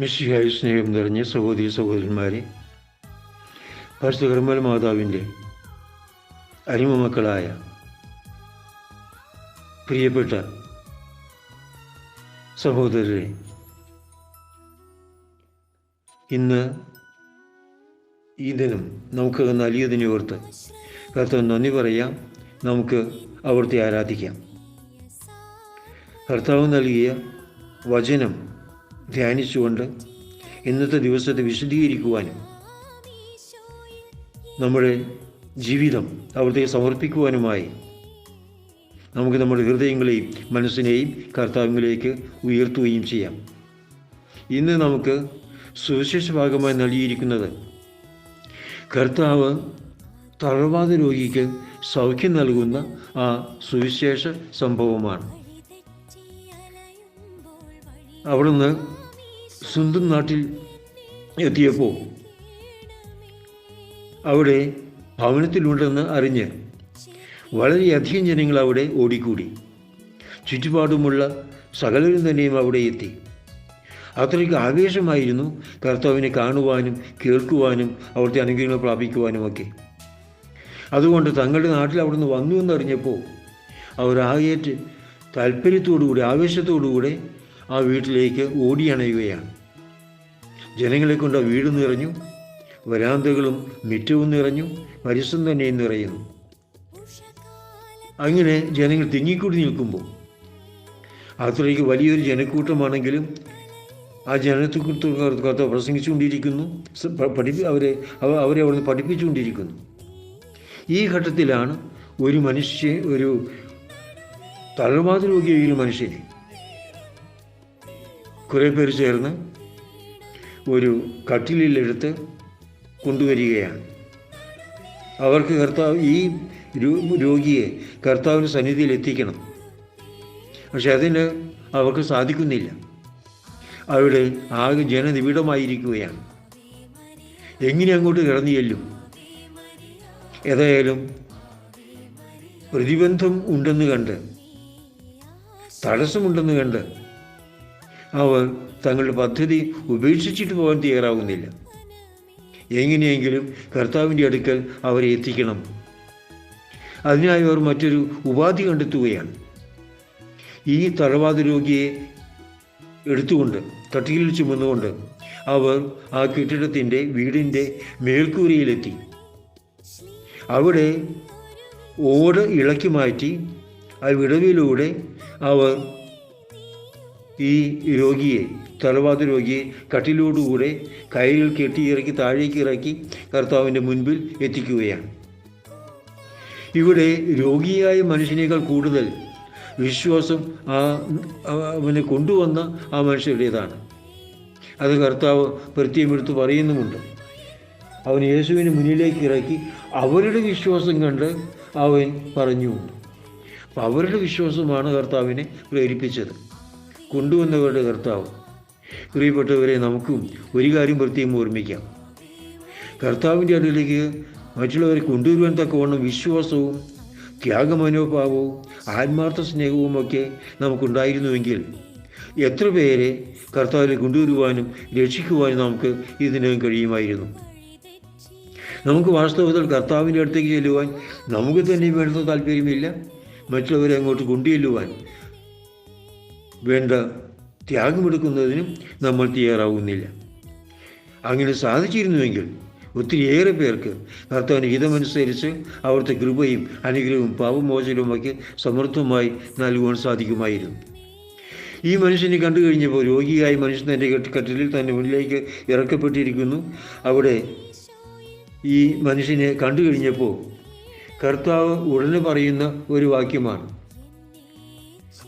മിശിഹായി സ്നേഹം നിറഞ്ഞ സഹോദരി സഹോദരന്മാരെ പരിശുദ്ധ കർമ്മൽ മാതാവിന്റെ അരിമ മക്കളായ പ്രിയപ്പെട്ട സഹോദരരെ ഇന്ന് ഈ ദിനം നമുക്ക് നൽകിയതിനെ ഓർത്ത് കർത്താവ് നന്ദി പറയാം. നമുക്ക് അവിടുത്തെ ആരാധിക്കാം. കർത്താവ് നൽകിയ വചനം ധ്യാനിച്ചുകൊണ്ട് ഇന്നത്തെ ദിവസത്തെ വിശദീകരിക്കുവാനും നമ്മുടെ ജീവിതം അവിടത്തേക്ക് സമർപ്പിക്കുവാനുമായി നമുക്ക് നമ്മുടെ ഹൃദയങ്ങളെയും മനസ്സിനെയും കർത്താവിലേക്ക് ഉയർത്തുകയും ചെയ്യാം. ഇന്ന് നമുക്ക് സുവിശേഷ ഭാഗമായി നൽകിയിരിക്കുന്നത് കർത്താവ് തളർവാദ രോഗിക്ക് സൗഖ്യം നൽകുന്ന ആ സുവിശേഷ സംഭവമാണ്. അവിടുന്ന് സ്വന്തം നാട്ടിൽ എത്തിയപ്പോൾ അവിടെ ഭവനത്തിലുണ്ടെന്ന് അറിഞ്ഞ് വളരെയധികം ജനങ്ങൾ അവിടെ ഓടിക്കൂടി. ചുറ്റുപാടുമുള്ള സകലരും തന്നെയും അവിടെ എത്തി. അത്രയ്ക്ക് ആവേശമായിരുന്നു കർത്താവിനെ കാണുവാനും കേൾക്കുവാനും അവിടുത്തെ അനുഗ്രഹങ്ങൾ പ്രാപിക്കുവാനുമൊക്കെ. അതുകൊണ്ട് തങ്ങളുടെ നാട്ടിൽ അവിടുന്ന് വന്നു എന്നറിഞ്ഞപ്പോൾ അവർ ആകേറ്റ് താല്പര്യത്തോടുകൂടി ആവേശത്തോടുകൂടെ ആ വീട്ടിലേക്ക് ഓടിയണയുകയാണ്. ജനങ്ങളെ കൊണ്ട് വീട് നിറഞ്ഞു വരാന്തകളും മിറ്റവും നിറഞ്ഞു പരിസം തന്നെ നിറയുന്നു. അങ്ങനെ ജനങ്ങൾ തിങ്ങിക്കൂടി നിൽക്കുമ്പോൾ അത്രയ്ക്ക് വലിയൊരു ജനക്കൂട്ടമാണെങ്കിലും ആ ജനത്തെക്കുറിച്ച് പ്രസംഗിച്ചുകൊണ്ടിരിക്കുന്നു പഠിപ്പി അവരെ അവരെ അവിടുന്ന് പഠിപ്പിച്ചുകൊണ്ടിരിക്കുന്നു. ഈ ഘട്ടത്തിലാണ് ഒരു മനുഷ്യ ഒരു തളർവാദ രോഗിയായ ഒരു മനുഷ്യനെ കുറേ പേർ ചേർന്ന് ഒരു കട്ടിലിലെടുത്ത് കൊണ്ടുവരികയാണ്. അവർക്ക് കർത്താവ് ഈ രോഗിയെ കർത്താവിന്റെ സന്നിധിയിൽ എത്തിക്കണം പക്ഷെ അതിന് അവർക്ക് സാധിക്കുന്നില്ല. അവിടെ ആകെ ജനനിബിഡമായിരിക്കുകയാണ്. എങ്ങനെ അങ്ങോട്ട് കിടന്നു ചെല്ലും? ഏതായാലും പ്രതിബന്ധം ഉണ്ടെന്ന് കണ്ട് തടസ്സമുണ്ടെന്ന് കണ്ട് അവർ തങ്ങളുടെ പദ്ധതി ഉപേക്ഷിച്ചിട്ട് പോകാൻ തയ്യാറാവുന്നില്ല. എങ്ങനെയെങ്കിലും കർത്താവിന്റെ അടുക്കൽ അവരെ എത്തിക്കണം. അതിനായി അവർ മറ്റൊരു ഉപാധി കണ്ടെത്തുകയാണ്. ഈ തളവാദ രോഗിയെ എടുത്തുകൊണ്ട് തട്ടിയിൽ ചുമന്നുകൊണ്ട് അവർ ആ കെട്ടിടത്തിന്റെ വീടിന്റെ മേൽക്കൂരയിലെത്തി. അവിടെ ഓട് ഇളക്കി മാറ്റി ആ വിടവിലൂടെ അവർ ഈ രോഗിയെ തലവാദ രോഗിയെ കട്ടിലോടുകൂടെ കയ്യിൽ കെട്ടിയിറക്കി താഴേക്ക് ഇറക്കി കർത്താവിന്റെ മുൻപിൽ എത്തിക്കുകയാണ്. ഇവിടെ രോഗിയായ മനുഷ്യനേക്കാൾ കൂടുതൽ വിശ്വാസം ആ അവനെ കൊണ്ടുവന്ന ആ മനുഷ്യരുടേതാണ്. അത് കർത്താവ് പ്രത്യേകമെടുത്ത് പറയുന്നുമുണ്ട്. അവൻ യേശുവിന് മുന്നിലേക്ക് ഇറക്കി അവരുടെ വിശ്വാസം കണ്ട് അവൻ പറഞ്ഞു അപ്പം അവരുടെ വിശ്വാസമാണ് കർത്താവിനെ പ്രേരിപ്പിച്ചത്. കൊണ്ടുവന്നവരുടെ കർത്താവ്. പ്രിയപ്പെട്ടവരെ നമുക്കും ഒരു കാര്യം പ്രത്യേകം ഓർമ്മിക്കാം. കർത്താവിന്റെ അടുത്തേക്ക് മറ്റുള്ളവരെ കൊണ്ടുവരുവാൻ തക്കവണ്ണം വിശ്വാസവും ത്യാഗമനോഭാവവും ആത്മാർത്ഥ സ്നേഹവും ഒക്കെ നമുക്കുണ്ടായിരുന്നുവെങ്കിൽ എത്ര പേരെ കർത്താവിനെ കൊണ്ടുവരുവാനും രക്ഷിക്കുവാനും നമുക്ക് ഇതിനകം കഴിയുമായിരുന്നു. നമുക്ക് വാസ്തവത്തിൽ കർത്താവിന്റെ അടുത്തേക്ക് ചെല്ലുവാൻ നമുക്ക് തന്നെ വേണ്ടുന്ന താല്പര്യമില്ല. മറ്റുള്ളവരെ അങ്ങോട്ട് കൊണ്ടുചെല്ലുവാൻ വേണ്ട ത്യാഗമെടുക്കുന്നതിനും നമ്മൾ തയ്യാറാവുന്നില്ല. അങ്ങനെ സാധിച്ചിരുന്നുവെങ്കിൽ ഒത്തിരിയേറെ പേർക്ക് കർത്താവിന് ഹിതമനുസരിച്ച് അവിടുത്തെ കൃപയും അനുഗ്രഹവും പാപമോചനവുമൊക്കെ സമൃദ്ധമായി നൽകുവാൻ സാധിക്കുമായിരുന്നു. ഈ മനുഷ്യനെ കണ്ടു കഴിഞ്ഞപ്പോൾ രോഗിയായ മനുഷ്യൻ തന്റെ കട്ടിലിൽ തന്റെ മുന്നിലേക്ക് ഇറക്കപ്പെട്ടിരിക്കുന്നു. അവിടെ ഈ മനുഷ്യനെ കണ്ടു കഴിഞ്ഞപ്പോൾ കർത്താവ് ഉടനെ പറയുന്ന ഒരു വാക്യമാണ്.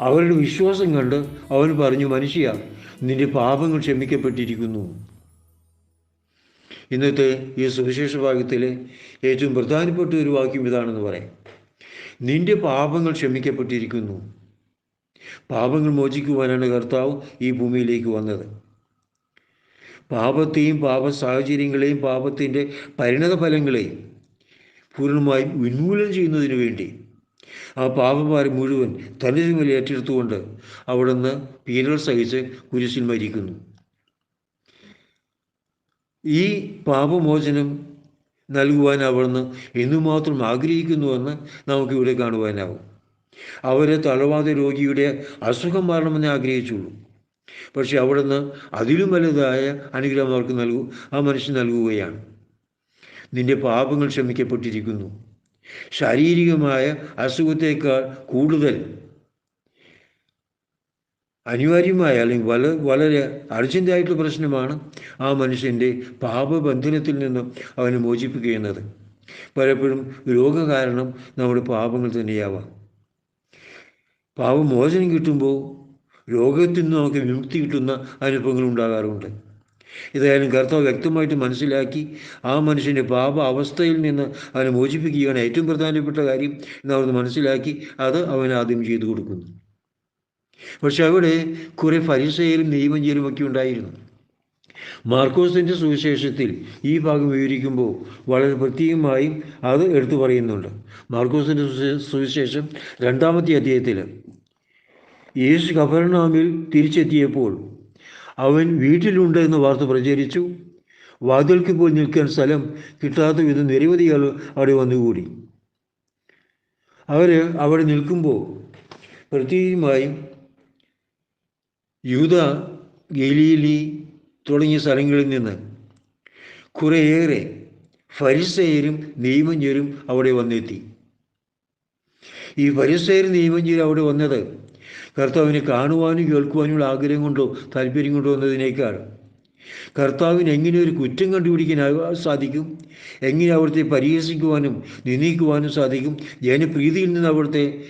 അവരുടെ വിശ്വാസം കണ്ട് അവൻ പറഞ്ഞു മനുഷ്യ നിന്റെ പാപങ്ങൾ ക്ഷമിക്കപ്പെട്ടിരിക്കുന്നു. ഇന്നത്തെ ഈ സുവിശേഷ ഭാഗത്തിലെ ഏറ്റവും പ്രധാനപ്പെട്ട ഒരു വാക്യം ഇതാണെന്ന് പറയാം. നിന്റെ പാപങ്ങൾ ക്ഷമിക്കപ്പെട്ടിരിക്കുന്നു. പാപങ്ങൾ മോചിക്കുവാനാണ് കർത്താവ് ഈ ഭൂമിയിലേക്ക് വന്നത്. പാപത്തെയും പാപ സാഹചര്യങ്ങളെയും പാപത്തിന്റെ പരിണത ഫലങ്ങളെയും പൂർണമായും ഉന്മൂലനം ചെയ്യുന്നതിന് വേണ്ടി ആ പാപഭാരം മുഴുവൻ തന്റെ ചുമലിൽ ഏറ്റെടുത്തുകൊണ്ട് അവിടുന്ന് പീനൽ സഹിച്ച് കുരിശിൽ മരിക്കുന്നു. ഈ പാപമോചനം നൽകുവാൻ അവിടുന്ന് എന്തുമാത്രം ആഗ്രഹിക്കുന്നുവെന്ന് നമുക്കിവിടെ കാണുവാനാവും. അവരെ തളവാത രോഗിയുടെ അസുഖം മാറണമെന്ന് ആഗ്രഹിച്ചുള്ളൂ. പക്ഷെ അവിടുന്ന് അതിലും വലുതായ അനുഗ്രഹം അവർക്ക് നൽകൂ ആ മനുഷ്യൻ നൽകുകയാണ്. നിന്റെ പാപങ്ങൾ ക്ഷമിക്കപ്പെട്ടിരിക്കുന്നു. ശാരീരികമായ അസുഖത്തേക്കാൾ കൂടുതൽ അനിവാര്യമായ അല്ലെങ്കിൽ വല വളരെ അർജന്റായിട്ടുള്ള പ്രശ്നമാണ് ആ മനുഷ്യന്റെ പാപബന്ധനത്തിൽ നിന്നും അവനെ മോചിപ്പിക്കുന്നത്. പലപ്പോഴും പലപ്പോഴും രോഗകാരണം നമ്മുടെ പാപങ്ങൾ തന്നെയാവാം. പാപമോചനം കിട്ടുമ്പോൾ രോഗത്തിൽ നിന്ന് നമുക്ക് വിമുക്തി കിട്ടുന്ന അനുഭവങ്ങൾ ഉണ്ടാകാറുണ്ട്. ഏതായാലും കർത്താവ് വ്യക്തമായിട്ട് മനസ്സിലാക്കി ആ മനുഷ്യന്റെ പാപ അവസ്ഥയിൽ നിന്ന് അവനെ മോചിപ്പിക്കുകയാണ് ഏറ്റവും പ്രധാനപ്പെട്ട കാര്യം എന്നവർ മനസ്സിലാക്കി അത് അവൻ ആദ്യം ചെയ്തു കൊടുക്കുന്നു. പക്ഷെ അവിടെ കുറെ പരിസയിലും നിയമജ്ഞരും ഒക്കെ ഉണ്ടായിരുന്നു. മാർക്കോസിന്റെ സുവിശേഷത്തിൽ ഈ ഭാഗം വിവരിക്കുമ്പോൾ വളരെ പ്രത്യേകമായും അത് എടുത്തു പറയുന്നുണ്ട്. മാർക്കോസിന്റെ സുവിശേ- സുവിശേഷം രണ്ടാമത്തെ അധ്യായത്തിൽ യേശു കഫർണാമിൽ തിരിച്ചെത്തിയപ്പോൾ അവൻ വീട്ടിലുണ്ട് എന്ന വാർത്ത പ്രചരിച്ചു. വാതിൽക്ക് പോയി നിൽക്കാൻ സ്ഥലം കിട്ടാത്ത വിധം നിരവധി ആൾ അവിടെ വന്നുകൂടി. അവർ അവിടെ നിൽക്കുമ്പോൾ പ്രത്യേകമായും യൂത ഗലീലി തുടങ്ങിയ സ്ഥലങ്ങളിൽ നിന്ന് കുറേയേറെ ഫരിസേരും നിയമജ്ഞരും അവിടെ വന്നെത്തി. ഈ ഫരിസയരും നിയമജ്ഞരും അവിടെ വന്നത് കർത്താവിനെ കാണുവാനും കേൾക്കുവാനുമുള്ള ആഗ്രഹം കൊണ്ടോ താല്പര്യം കൊണ്ടോ വന്നതിനേക്കാൾ കർത്താവിന് എങ്ങനെ ഒരു കുറ്റം കണ്ടുപിടിക്കാൻ സാധിക്കും? എങ്ങനെ അവിടുത്തെ പരിഹസിക്കുവാനും നിന്ദിക്കുവാനും സാധിക്കും? ജനപ്രീതിയിൽ നിന്ന് അവിടുത്തെ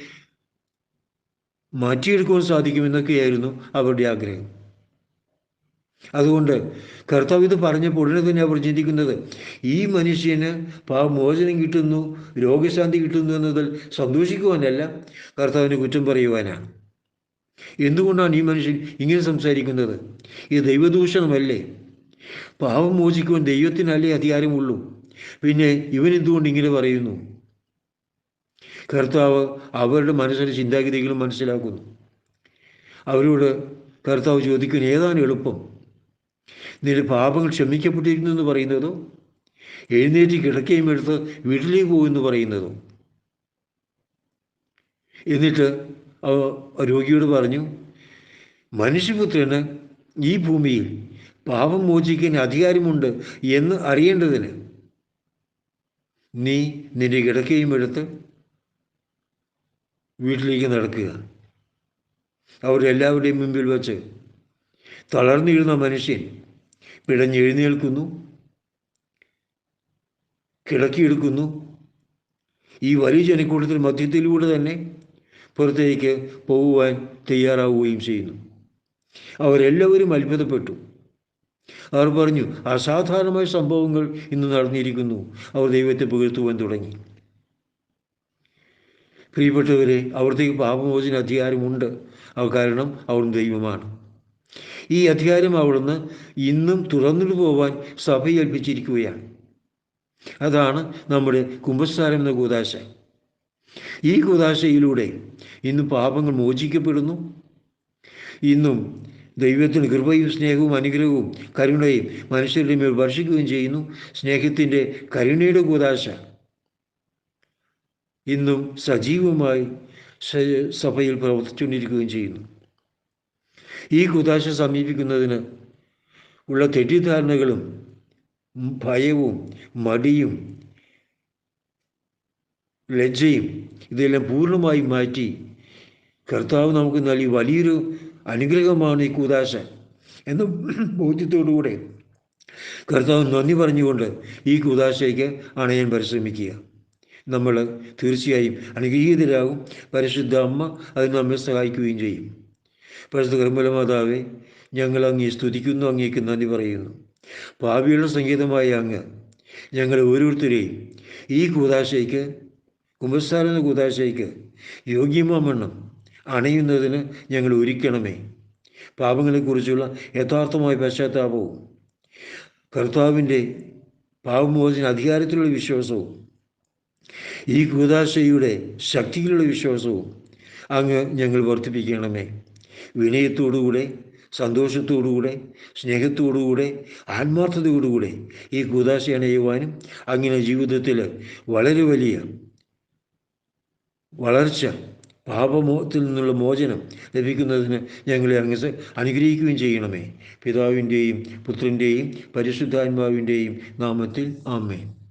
മാറ്റിയെടുക്കുവാൻ സാധിക്കുമെന്നൊക്കെയായിരുന്നു അവരുടെ ആഗ്രഹം. അതുകൊണ്ട് കർത്താവ് ഇത് പറഞ്ഞപ്പോൾ ഉടനെ തന്നെ അവർ ചിന്തിക്കുന്നത് ഈ മനുഷ്യന് പാവമോചനം കിട്ടുന്നു രോഗശാന്തി കിട്ടുന്നു എന്നതിൽ സന്തോഷിക്കുവാനല്ല കർത്താവിന് കുറ്റം പറയുവാനാണ്. എന്തുകൊണ്ടാണ് ഈ മനുഷ്യൻ ഇങ്ങനെ സംസാരിക്കുന്നത്? ഇത് ദൈവദൂഷണമല്ലേ? പാവം മോചിക്കുവാൻ ദൈവത്തിനല്ലേ അധികാരമുള്ളൂ. പിന്നെ ഇവൻ എന്തുകൊണ്ട് ഇങ്ങനെ പറയുന്നു? കർത്താവ് അവരുടെ മനസ്സിന്റെ ചിന്താഗതികളും മനസ്സിലാക്കുന്നു. അവരോട് കർത്താവ് ചോദിക്കുന്ന ഏതാണ് എളുപ്പം? നിന്റെ പാപങ്ങൾ ക്ഷമിക്കപ്പെട്ടിരിക്കുന്നു എന്ന് പറയുന്നതോ? എഴുന്നേറ്റ് കിടക്കുകയും എടുത്ത് വീട്ടിലേക്ക് പോകുമെന്ന് പറയുന്നതോ? എന്നിട്ട് രോഗിയോട് പറഞ്ഞു മനുഷ്യപുത്രന് ഈ ഭൂമിയിൽ പാപം മോചിക്കാൻ അധികാരമുണ്ട് എന്ന് അറിയേണ്ടതിന് നീ നിന്റെ കിടക്കയും എടുത്ത് വീട്ടിലേക്ക് നടക്കുക. അവരെല്ലാവരുടെയും മുമ്പിൽ വച്ച് തളർന്നിരുന്ന മനുഷ്യൻ പിടഞ്ഞെഴുന്നേൽക്കുന്നു കിടക്കിയെടുക്കുന്നു. ഈ വലിയ ജനക്കൂട്ടത്തിൽ മധ്യത്തിലൂടെ തന്നെ പുറത്തേക്ക് പോകുവാൻ തയ്യാറാവുകയും ചെയ്യുന്നു. അവരെല്ലാവരും അത്ഭുതപ്പെട്ടു. അവർ പറഞ്ഞു അസാധാരണമായ സംഭവങ്ങൾ ഇന്ന് നടന്നിരിക്കുന്നു. അവർ ദൈവത്തെ പുകഴ്ത്തുവാൻ തുടങ്ങി. പ്രിയപ്പെട്ടവരെ അവിടത്തേക്ക് പാപമോചന അധികാരമുണ്ട് അവ കാരണം അവർ ദൈവമാണ്. ഈ അധികാരം അവിടുന്ന് ഇന്നും തുറന്നിട്ട് പോവാൻ സഭ ഏൽപ്പിച്ചിരിക്കുകയാണ്. അതാണ് നമ്മുടെ കുംഭസ്ഥാനം എന്ന കൂതാശ ഈ കൂതാശയിലൂടെ ഇന്ന് പാപങ്ങൾ മോചിക്കപ്പെടുന്നു. ഇന്നും ദൈവത്തിന് കൃപയും സ്നേഹവും അനുഗ്രഹവും കരുണയും മനുഷ്യരുടെ മേൽ വർഷിക്കുകയും ചെയ്യുന്നു. സ്നേഹത്തിന്റെ കരുണയുടെ കൂതാശ ഇന്നും സജീവമായി സഭയിൽ പ്രവർത്തിച്ചുകൊണ്ടിരിക്കുകയും ചെയ്യുന്നു. ഈ കുതാശ സമീപിക്കുന്നതിന് ഉള്ള തെറ്റിദ്ധാരണകളും ഭയവും മടിയും ലജ്ജയും ഇതെല്ലാം പൂർണമായി മാറ്റി കർത്താവ് നമുക്ക് നൽകി വലിയൊരു അനുഗ്രഹമാണ് ഈ കൂതാശ എന്ന ബോധ്യത്തോടുകൂടെ കർത്താവ് നന്ദി പറഞ്ഞുകൊണ്ട് ഈ കൂതാശയ്ക്ക് അണയാൻ പരിശ്രമിക്കുക. നമ്മൾ തീർച്ചയായും അനുഗ്രഹീതരാകും. പരിശുദ്ധ അമ്മ അത് നമ്മെ സഹായിക്കുകയും ചെയ്യും. പരിശുദ്ധ കർമ്മല ഞങ്ങൾ അങ്ങേ സ്തുതിക്കുന്നു അങ്ങേക്ക് നന്ദി പറയുന്നു. ഭാവിയുള്ള സംഗീതമായ അങ്ങ് ഞങ്ങൾ ഓരോരുത്തരെയും ഈ കൂതാശയ്ക്ക് കുമ്പസ്ഥാന കൂതാശയ്ക്ക്. യോഗ്യമാവണ്ണം അണയുന്നതിന് ഞങ്ങൾ ഒരുക്കണമേ. പാപങ്ങളെക്കുറിച്ചുള്ള യഥാർത്ഥമായ പശ്ചാത്താപവും കർത്താവിന്റെ പാപമോചന അധികാരത്തിലുള്ള വിശ്വാസവും ഈ കൂതാശയുടെ ശക്തിയിലുള്ള വിശ്വാസവും അങ്ങ് ഞങ്ങൾ വർദ്ധിപ്പിക്കണമേ. വിനയത്തോടുകൂടെ സന്തോഷത്തോടുകൂടെ സ്നേഹത്തോടുകൂടെ ആത്മാർത്ഥതയോടുകൂടെ ഈ കൂതാശ അണയുവാനും അങ്ങനെ ജീവിതത്തിൽ വളരെ വലിയ വളർച്ച പാപമോത്തിൽ നിന്നുള്ള മോചനം ലഭിക്കുന്നതിന് ഞങ്ങളെ അങ്ങ് അനുഗ്രഹിക്കുകയും ചെയ്യണമേ. പിതാവിന്റെയും പുത്രന്റെയും പരിശുദ്ധാത്മാവിന്റെയും നാമത്തിൽ ആമേൻ.